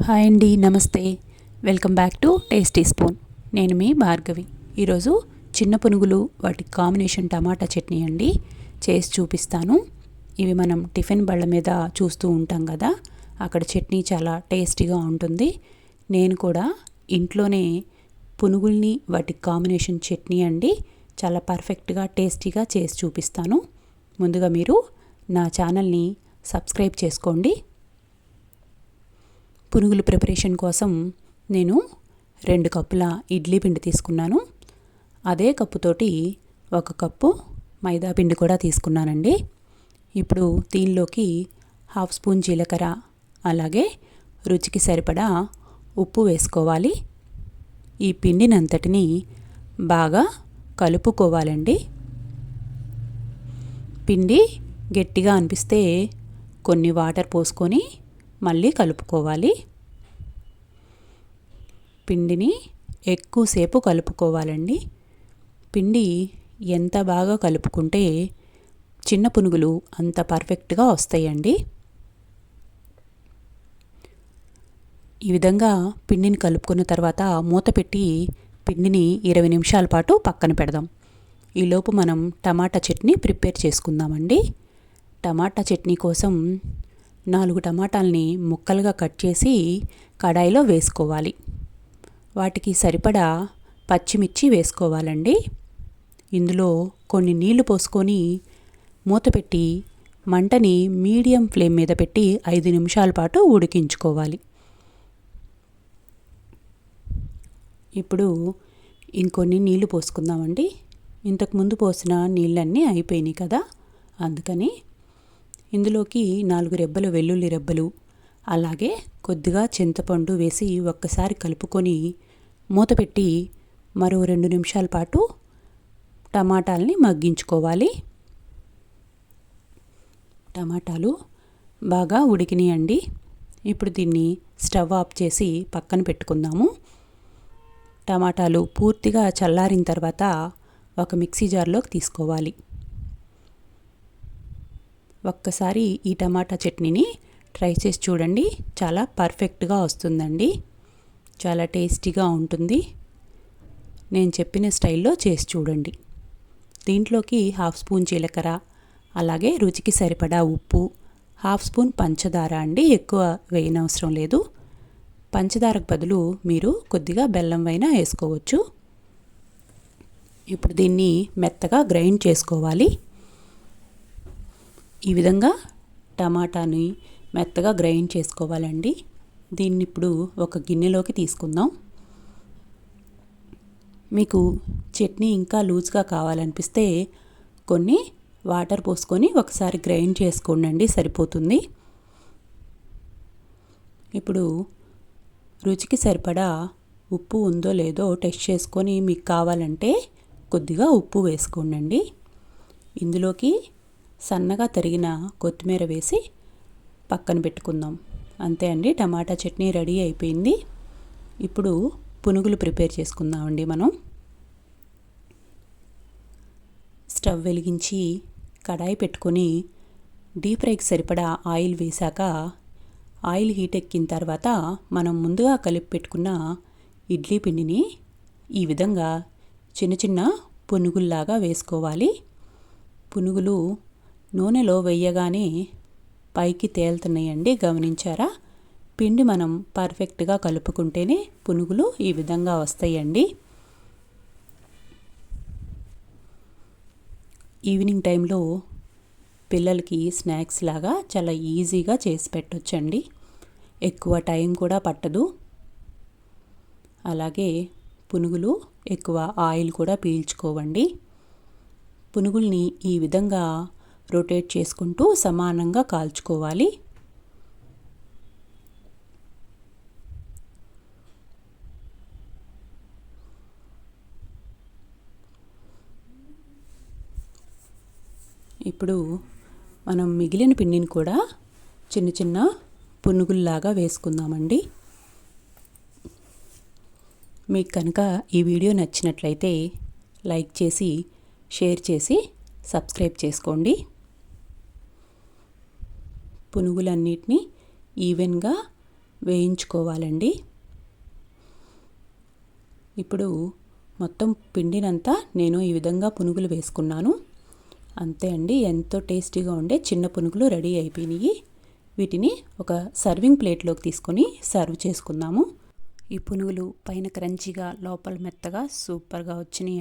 Hi అండి నమస్తే. Welcome back to tasty spoon. నేను మీ భార్గవి. ఈరోజు చిన్న పునుగులు వాటి కాంబినేషన్ టమాటా చట్నీ అండి. చేసి చూపిస్తాను. ఇవి మనం టిఫిన్ బళ్ళ మీద చూస్తూ ఉంటాం కదా అక్కడ చట్నీ చాలా టేస్టీగా ఉంటుంది. నేను కూడా ఇంట్లోనే పునుగుల్ని వాటి కాంబినేషన్ చట్నీ అండి చాలా పర్ఫెక్ట్గా టేస్టీగా చేసి చూపిస్తాను. ముందుగా మీరు నా ఛానల్ని సబ్స్క్రైబ్ చేసుకోండి. పునుగులు ప్రిపరేషన్ కోసం నేను రెండు కప్పుల ఇడ్లీ పిండి తీసుకున్నాను. అదే కప్పుతోటి ఒక కప్పు మైదా పిండి కూడా తీసుకున్నానండి. ఇప్పుడు దీనిలోకి హాఫ్ స్పూన్ జీలకర్ర అలాగే రుచికి సరిపడా ఉప్పు వేసుకోవాలి. ఈ పిండినంతటిని బాగా కలుపుకోవాలండి. పిండి గట్టిగా అనిపిస్తే కొన్ని వాటర్ పోసుకొని మళ్ళీ కలుపుకోవాలి. పిండిని ఎక్కువసేపు కలుపుకోవాలండి. పిండి ఎంత బాగా కలుపుకుంటే చిన్న పునుగులు అంత పర్ఫెక్ట్గా వస్తాయండి. ఈ విధంగా పిండిని కలుపుకున్న తర్వాత మూత పెట్టి పిండిని ఇరవై నిమిషాల పాటు పక్కన పెడదాం. ఈలోపు మనం టమాటా చట్నీ ప్రిపేర్ చేసుకుందామండి. టమాటా చట్నీ కోసం నాలుగు టమాటాలని ముక్కలుగా కట్ చేసి కడాయిలో వేసుకోవాలి. వాటికి సరిపడా పచ్చిమిర్చి వేసుకోవాలండి. ఇందులో కొన్ని నీళ్ళు పోసుకొని మూత పెట్టి మంటని మీడియం ఫ్లేమ్ మీద పెట్టి ఐదు నిమిషాల పాటు ఉడికించుకోవాలి. ఇప్పుడు ఇంకొన్ని నీళ్ళు పోసుకుందామండి. ఇంతకుముందు పోసిన నీళ్ళన్నీ అయిపోయినాయి కదా అందుకని ఇందులోకి నాలుగు రెబ్బలు వెల్లుల్లి రెబ్బలు అలాగే కొద్దిగా చింతపండు వేసి ఒక్కసారి కలుపుకొని మూత పెట్టి మరో రెండు నిమిషాల పాటు టమాటాలని మగ్గించుకోవాలి. టమాటాలు బాగా ఉడికినాయండి. ఇప్పుడు దీన్ని స్టవ్ ఆఫ్ చేసి పక్కన పెట్టుకుందాము. టమాటాలు పూర్తిగా చల్లారిన తర్వాత ఒక మిక్సీ జార్లోకి తీసుకోవాలి. ఒక్కసారి ఈ టమాటా చట్నీని ట్రై చేసి చూడండి. చాలా పర్ఫెక్ట్గా వస్తుందండి. చాలా టేస్టీగా ఉంటుంది. నేను చెప్పిన స్టైల్లో చేసి చూడండి. దీంట్లోకి హాఫ్ స్పూన్ జీలకర్ర అలాగే రుచికి సరిపడా ఉప్పు హాఫ్ స్పూన్ పంచదార అండి. ఎక్కువ వేయనవసరం లేదు. పంచదారకు బదులు మీరు కొద్దిగా బెల్లం అయినా వేసుకోవచ్చు. ఇప్పుడు దీన్ని మెత్తగా గ్రైండ్ చేసుకోవాలి. ఈ విధంగా టమాటాని మెత్తగా గ్రైండ్ చేసుకోవాలండి. దీన్ని ఇప్పుడు ఒక గిన్నెలోకి తీసుకుందాం. మీకు చట్నీ ఇంకా లూజ్గా కావాలనిపిస్తే కొన్ని వాటర్ పోసుకొని ఒకసారి గ్రైండ్ చేసుకోండి సరిపోతుంది. ఇప్పుడు రుచికి సరిపడా ఉప్పు ఉందో లేదో టెస్ట్ చేసుకొని మీకు కావాలంటే కొద్దిగా ఉప్పు వేసుకోండి ఇందులోకి సన్నగా తరిగిన కొత్తిమీర వేసి పక్కన పెట్టుకుందాం. అంతే అండి టమాటా చట్నీ రెడీ అయిపోయింది. ఇప్పుడు పునుగులు ప్రిపేర్ చేసుకుందామండి మనం. స్టవ్ వెలిగించి కడాయి పెట్టుకొని డీప్ ఫ్రైకి సరిపడా ఆయిల్ వేశాక ఆయిల్ హీట్ ఎక్కిన తర్వాత మనం ముందుగా కలిపి పెట్టుకున్న ఇడ్లీ పిండిని ఈ విధంగా చిన్న చిన్న పునుగుల్లాగా వేసుకోవాలి. పునుగులు నూనెలో వేయగానే పైకి తేలుతున్నాయండి. గమనించారా? పిండి మనం పర్ఫెక్ట్గా కలుపుకుంటేనే పునుగులు ఈ విధంగా వస్తాయండి. ఈవినింగ్ టైంలో పిల్లలకి స్నాక్స్ లాగా చాలా ఈజీగా చేసి పెట్టొచ్చండి. ఎక్కువ టైం కూడా పట్టదు. అలాగే పునుగులు ఎక్కువ ఆయిల్ కూడా పీల్చుకోవండి. పునుగుల్ని ఈ విధంగా రొటేట్ చేసుకుంటూ సమానంగా కాల్చుకోవాలి. ఇప్పుడు మనం మిగిలిన పిండిని కూడా చిన్న చిన్న పునుగుల్లాగా వేసుకుందామండి. మీకు కనుక ఈ వీడియో నచ్చినట్లయితే లైక్ చేసి షేర్ చేసి సబ్స్క్రైబ్ చేసుకోండి. పునుగులన్నిటినీ ఈవెన్గా వేయించుకోవాలండి. ఇప్పుడు మొత్తం పిండినంతా నేను ఈ విధంగా పునుగులు వేసుకున్నాను. అంతే అండి ఎంతో టేస్టీగా ఉండే చిన్న పునుగులు రెడీ అయిపోయినాయి. వీటిని ఒక సర్వింగ్ ప్లేట్లోకి తీసుకొని సర్వ్ చేసుకుందాము. ఈ పునుగులు పైన క్రంచిగా లోపల మెత్తగా సూపర్గా వచ్చినాయి.